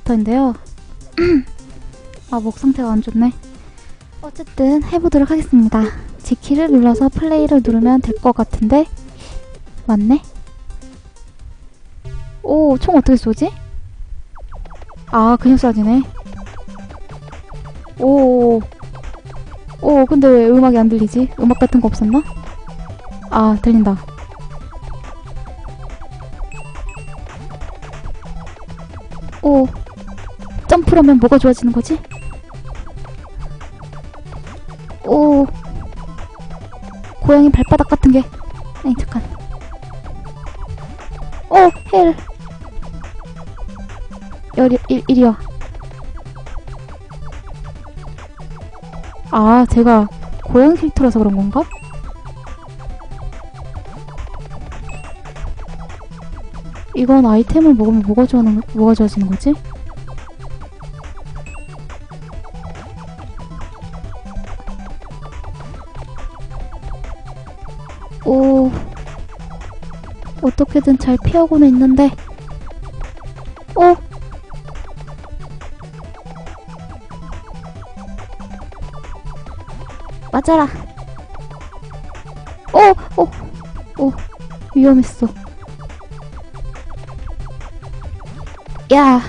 버스터인데요. 아, 목 상태가 안 좋네. 어쨌든 해보도록 하겠습니다. G키를 눌러서 플레이를 누르면 될 것 같은데 맞네? 오, 총 어떻게 쏘지? 아, 그냥 쏴지네. 오, 오, 근데 왜 음악이 안 들리지? 음악 같은 거 없었나? 아, 들린다. 오, 점프라면 뭐가 좋아지는 거지? 오, 고양이 발바닥 같은 게. 아니, 잠깐. 오, 헬. 여리, 일, 이리 와. 아, 제가 고양이 필터라서 그런 건가? 이건 아이템을 먹으면 뭐가 좋아하는, 뭐가 좋아지는 거지? 어떻게든 잘 피하고는 있는데, 어? 맞아라. 오, 오, 오, 위험했어. 야,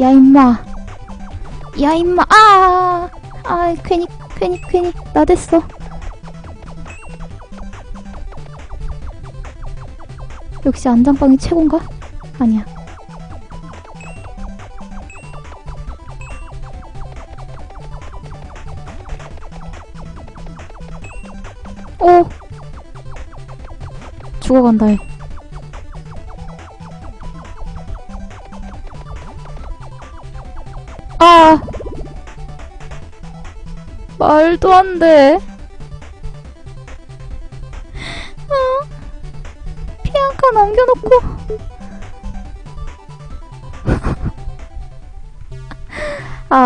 야 임마, 야 임마, 아, 아, 괜히, 괜히, 괜히 나댔어. 역시 안장빵이 최고인가? 아니야. 오! 죽어간다, 얘. 아! 말도 안 돼.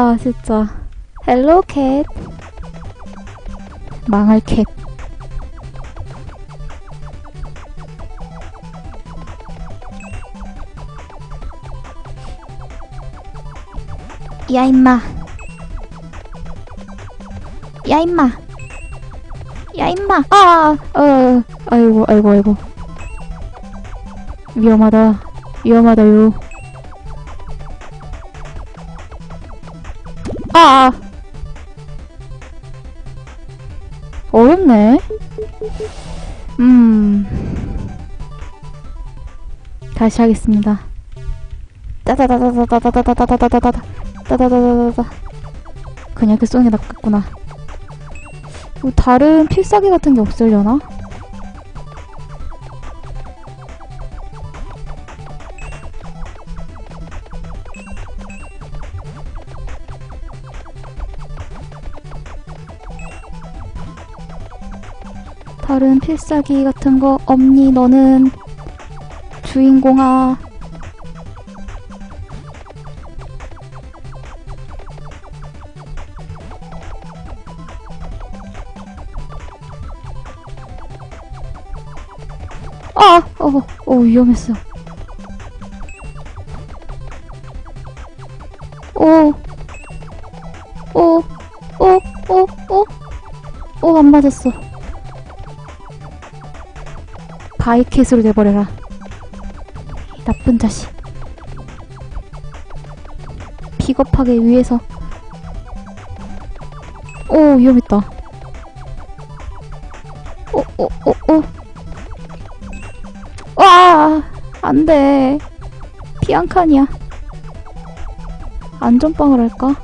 아, 진짜. 헬로 캣. 망할 캣. 야, 임마. 야, 임마. 야, 임마. 아, 어, 아이고, 아이고, 아이고. 위험하다. 위험하다요. 어렵네. 음. 다시 하겠습니다. 따다다다다다다다다다다다다다. 따다다다다다. 그냥 게 낫겠구나. 뭐 다른 필살기 같은 게 없으려나? 필살기 같은 거 없니 너는 주인공아 아! 어, 어 위험했어 오 오, 오, 오, 오, 오, 안 맞았어. 바이켓으로 돼버려라. 이 나쁜 자식. 비겁하게 위에서. 오, 위험했다. 오, 오, 오, 오. 와! 안 돼. 피 한 칸이야. 안전빵을 할까?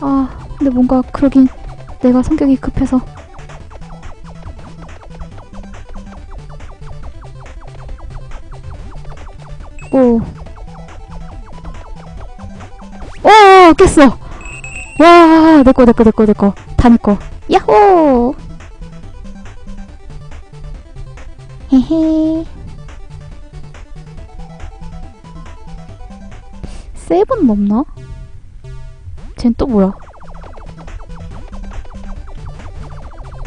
아, 근데 뭔가 그러긴 내가 성격이 급해서. 깼어! 와, 내꺼, 내꺼, 내꺼, 내꺼. 다 내꺼. 야호! 헤헤. 세븐 넘나? 쟨 또 뭐야?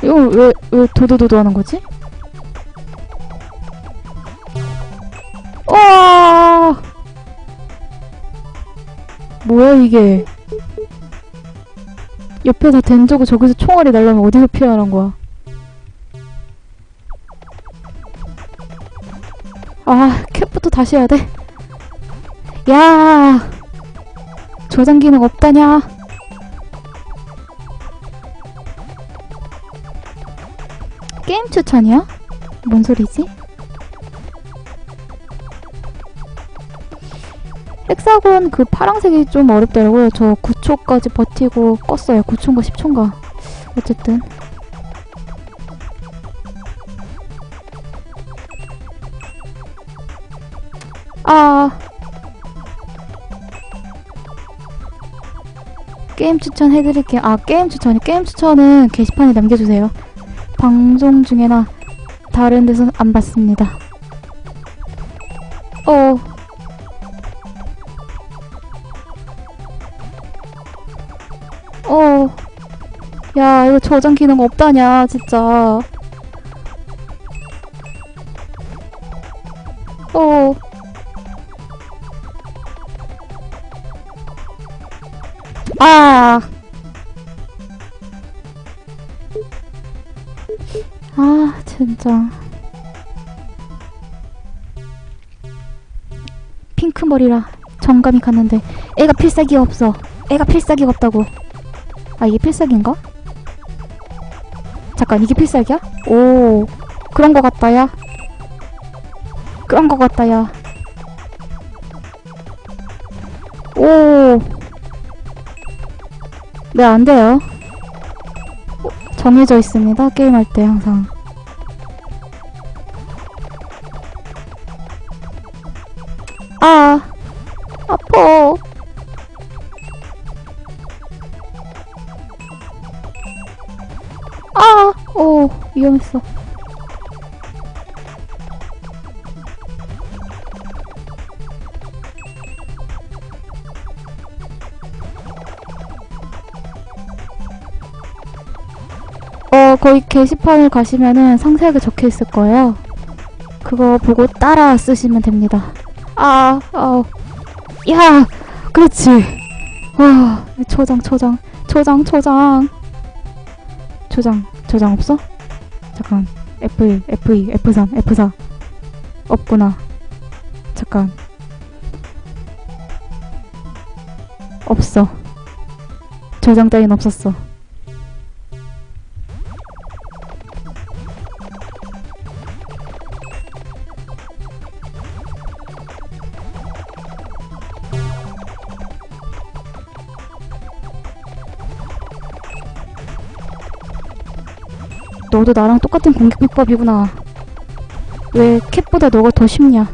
이거 왜, 왜 도도도도 하는 거지? 뭐야 이게 옆에다 댄저고 저기서 총알이 날라면 어디서 피하는 거야 아 캡부터 다시 해야 돼? 야 저장 기능 없다냐 게임 추천이야? 뭔 소리지? 헥사곤 그 파랑색이 좀 어렵더라고요. 저 9초까지 버티고 껐어요. 9초인가 10초인가. 어쨌든. 아. 게임 추천 해드릴게요. 아, 게임 추천이. 게임 추천은 게시판에 남겨주세요. 방송 중에나 다른 데선 안 받습니다. 이거 저장 기능 없다냐, 진짜. 어. 아. 아, 진짜. 핑크 머리라 정감이 갔는데 애가 필살기가 없어. 애가 필살기가 없다고. 아, 이게 필살기인가? 잠깐, 이게 필살기야? 오, 그런 거 같다, 야. 그런 거 같다, 야. 오. 네, 안 돼요. 어, 정해져 있습니다, 게임할 때 항상. 위험했어. 어, 거기 게시판을 가시면은 상세하게 적혀 있을 거예요. 그거 보고 따라 쓰시면 됩니다. 아, 어, 야, 그렇지. 와, 초장, 초장, 초장, 초장. 초장, 초장 없어? 잠깐, F1, F2, F3, F4. 없구나. 잠깐. 없어. 저장 따윈 없었어. 너도 나랑 똑같은 공격 비법이구나. 왜 캣보다 너가 더 쉽냐?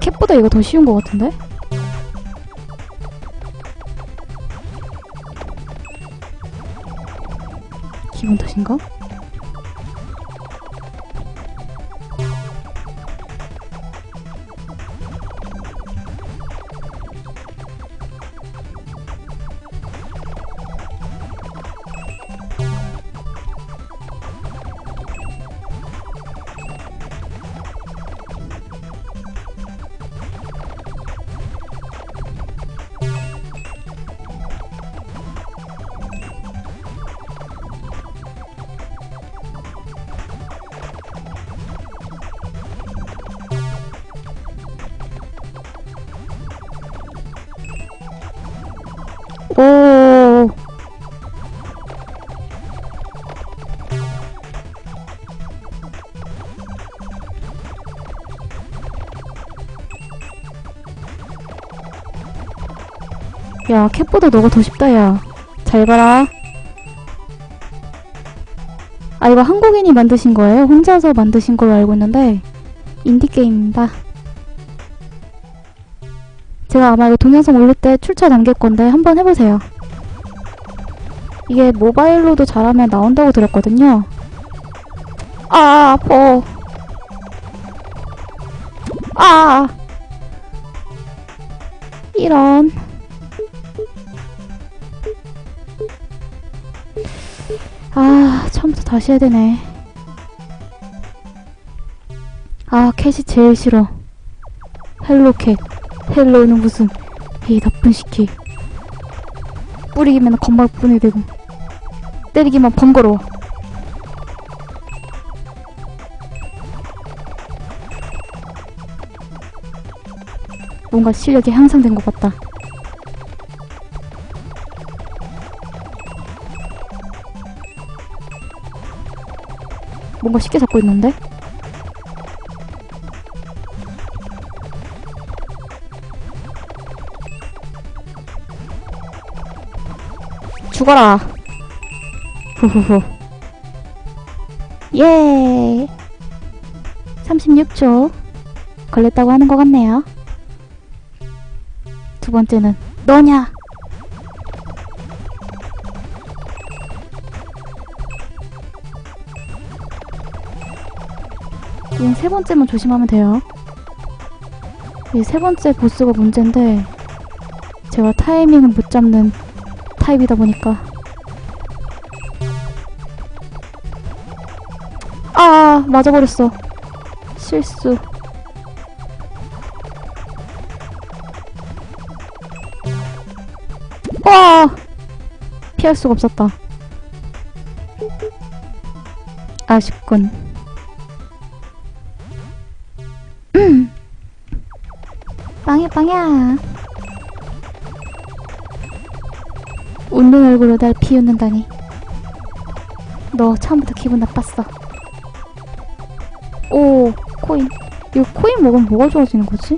캣보다 이거 더 쉬운 것 같은데? 기분 탓인가? 야, 캣보다 너가 더 쉽다, 야. 잘 봐라. 아, 이거 한국인이 만드신 거예요? 혼자서 만드신 걸로 알고 있는데, 인디게임입니다. 제가 아마 이거 동영상 올릴 때 출처 남길 건데 한번 해보세요. 이게 모바일로도 잘하면 나온다고 들었거든요. 아, 아파. 아! 이런. 아, 처음부터 다시 해야 되네. 아, 캣이 제일 싫어. 헬로 캣. 헬로는 무슨, 이 나쁜 시키. 뿌리기만 건방 뿐이 되고. 때리기만 번거로워. 뭔가 실력이 향상된 것 같다. 뭔가 쉽게 잡고 있는데? 죽어라. 후후후. 예. 36초. 걸렸다고 하는 것 같네요. 두 번째는 너냐? 얘세 번째만 조심하면 돼요. 이 세 번째 보스가 문제인데 제가 타이밍을 못 잡는 타입이다 보니까. 아 맞아버렸어. 실수. 와! 피할 수가 없었다. 아쉽군 빵야 웃는 얼굴로 날 비웃는다니. 너 처음부터 기분 나빴어. 오 코인. 이거 코인 먹으면 뭐가 좋아지는 거지?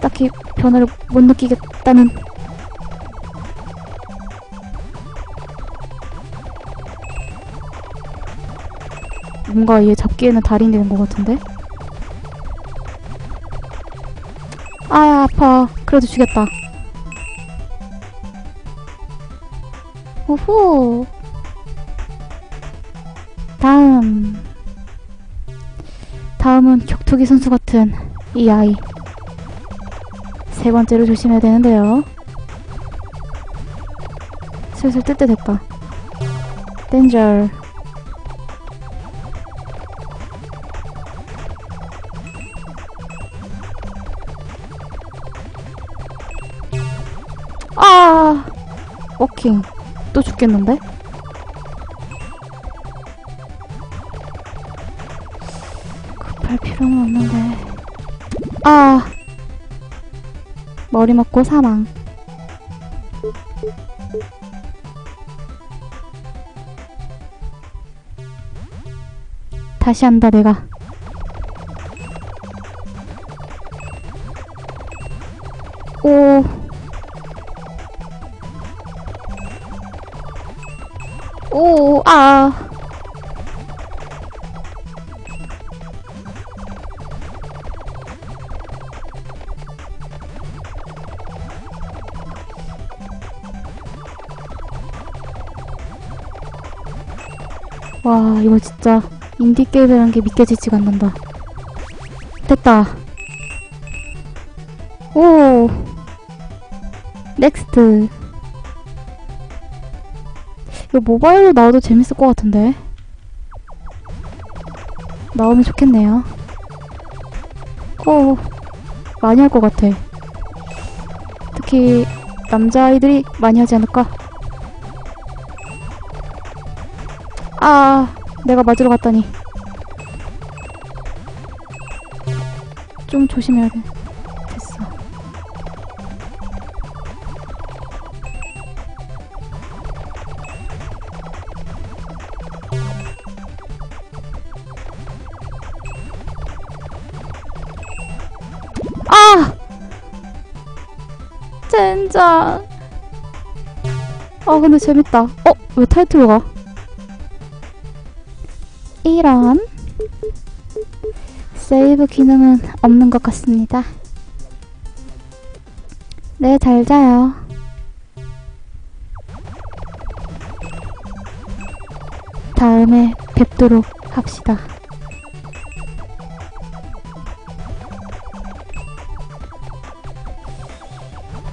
딱히 변화를 못 느끼겠다는. 뭔가 얘 잡기에는 달인이 되는 것 같은데? 아 아파. 그래도 죽였다. 오호. 다음. 다음은 격투기 선수 같은 이 아이. 세 번째로 조심해야 되는데요. 슬슬 뜰 때 됐다. 댄저 킹 또 죽겠는데? 급할 필요는 없는데. 아! 머리 맞고 사망. 다시 한다 내가 이거 진짜 인디 게임이라는 게 믿겨지지가 않는다. 됐다. 오. 넥스트. 이거 모바일로 나와도 재밌을 것 같은데. 나오면 좋겠네요. 어, 많이 할 것 같아. 특히 남자아이들이 많이 하지 않을까? 아, 내가 맞으러 갔다니. 좀 조심해야 돼. 됐어. 아! 젠장. 아, 근데 재밌다. 어? 왜 타이틀로 가? 이런. 세이브 기능은 없는 것 같습니다. 네, 잘 자요. 다음에 뵙도록 합시다.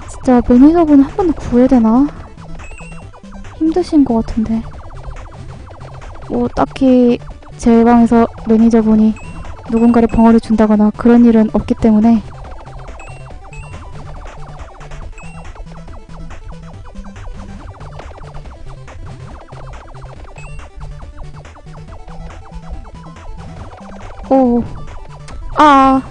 진짜 매니저분 한번더 구해야 되나? 힘드신 것 같은데. 뭐, 딱히 제 방에서 매니저분이 누군가를 벙어리 준다거나 그런 일은 없기 때문에 오, 아,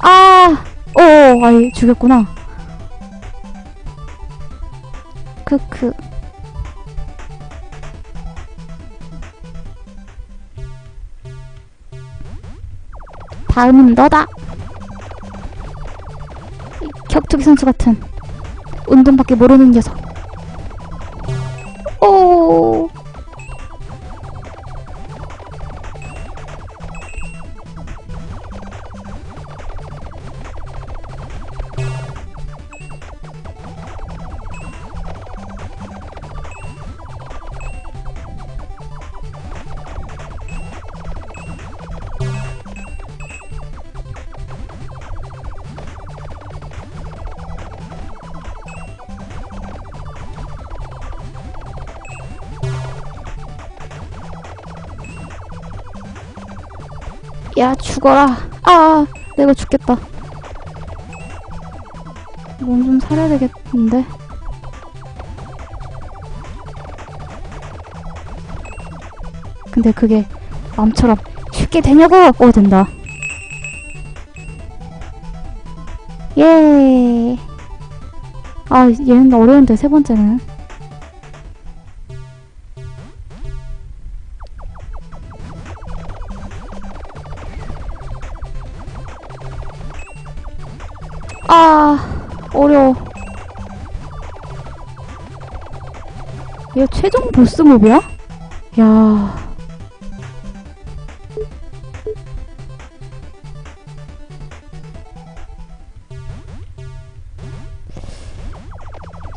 아, 오, 아이 죽였구나. 다음은 너다. 이 격투기 선수 같은 운동밖에 모르는 녀석. 야 죽어라. 아, 내가 죽겠다. 몸 좀 살아야 되겠는데. 근데 그게 마음처럼 쉽게 되냐고! 오, 된다. 예. 아, 얘는 어려운데, 세 번째는. 최종 보스 몹이야? 야.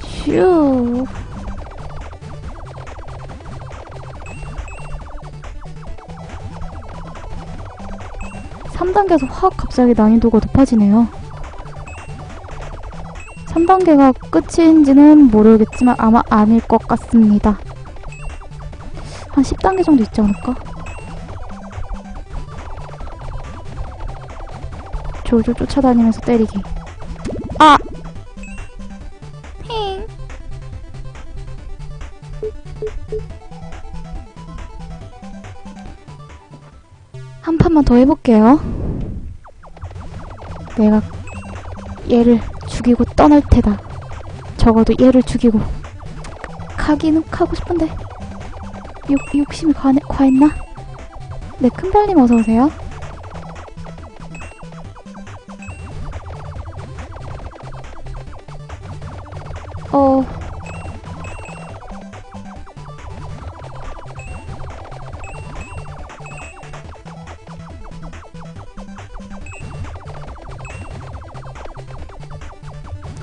슈. 삼단계에서확 갑자기 난이도가 높아지네요. 3단계가 끝인지는 모르겠지만 아마 아닐 것 같습니다. 한 10단계 정도 있지 않을까? 졸졸 쫓아다니면서 때리기. 아! 힝. 한 판만 더 해볼게요. 내가 얘를 죽이고 떠날 테다. 적어도 얘를 죽이고 가기는 가고 싶은데 욕, 욕심이 과, 과했나? 네, 큰별님 어서오세요.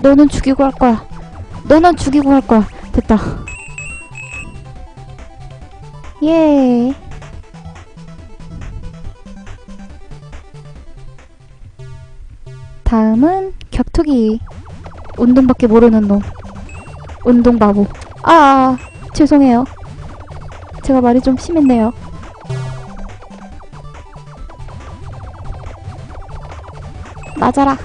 너는 죽이고 할 거야. 너는 죽이고 할 거야. 됐다. 예. 다음은 격투기. 운동밖에 모르는 놈. 운동 바보. 아, 죄송해요. 제가 말이 좀 심했네요. 맞아라.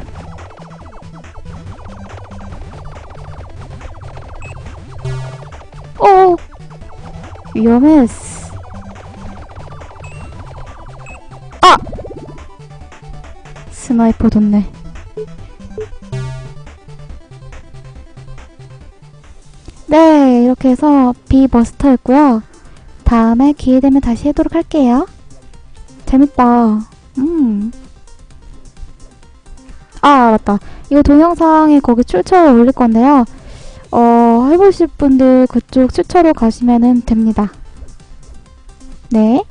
위험했어. 아! 스나이퍼 뒀네. 네, 이렇게 해서 비버스터였고요. 다음에 기회 되면 다시 해도록 할게요. 재밌다. 음. 아, 맞다. 이거 동영상에 거기 출처를 올릴 건데요. 어, 해보실 분들 그쪽 추천로 가시면 됩니다. 네.